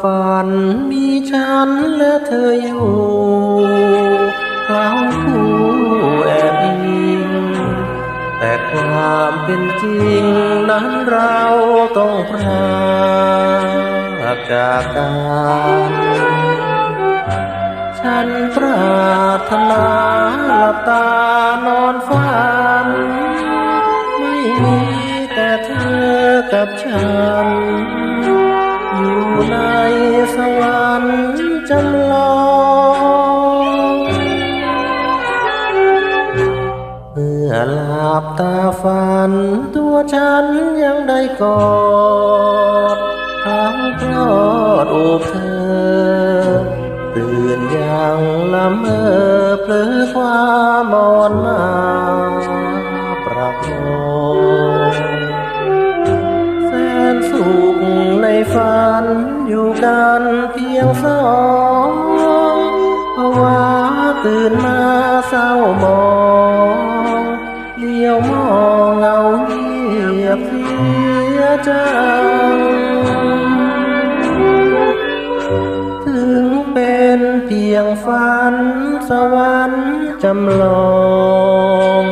ฝันมีฉันและเธออยู่เราคู่แอบอิงแต่ความเป็นจริงนั้นเราต้องพรากจากกัน ฉันปรารถนาหลับตานอนฝัน ไม่มีแต่เธอกับฉัน จำลองเมื่อหลับตาฝัน ตัวฉันยังได้กอดทั้งกอดโอบเธอ ตื่นยังละเมอเพลอความมอนมา กันเพียงสองเพราว่าตื่นมาเศร้ามองเลี้ยวมองเงาเงียบเสียใจถึงเป็นเพียงฝันสวรรค์จำลอง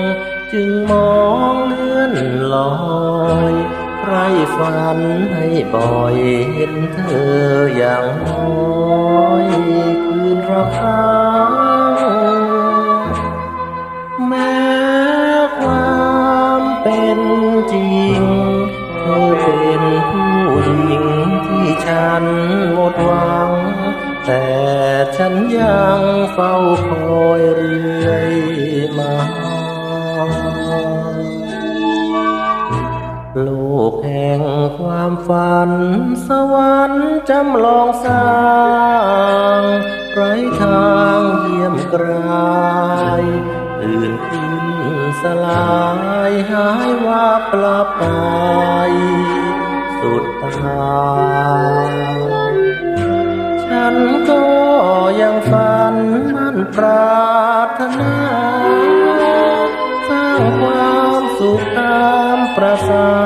จึงมอง ฝันให้บ่อยเห็นเธออย่างน้อยคืนรักษาแม้ความเป็นจริง เธอเป็นผู้หญิงที่ฉันหมดหวัง แต่ฉันยังเฝ้าคอยเรื่อย ลูกแห่งความฝัน สวรรค์จำลองสร้างไร้ทางเยี่ยมไกลตื่นขึ้นสลายหายว่าปลับไป สุดทางฉันก็ยังฝันมันปรารถนาสร้างความสุขตามประสา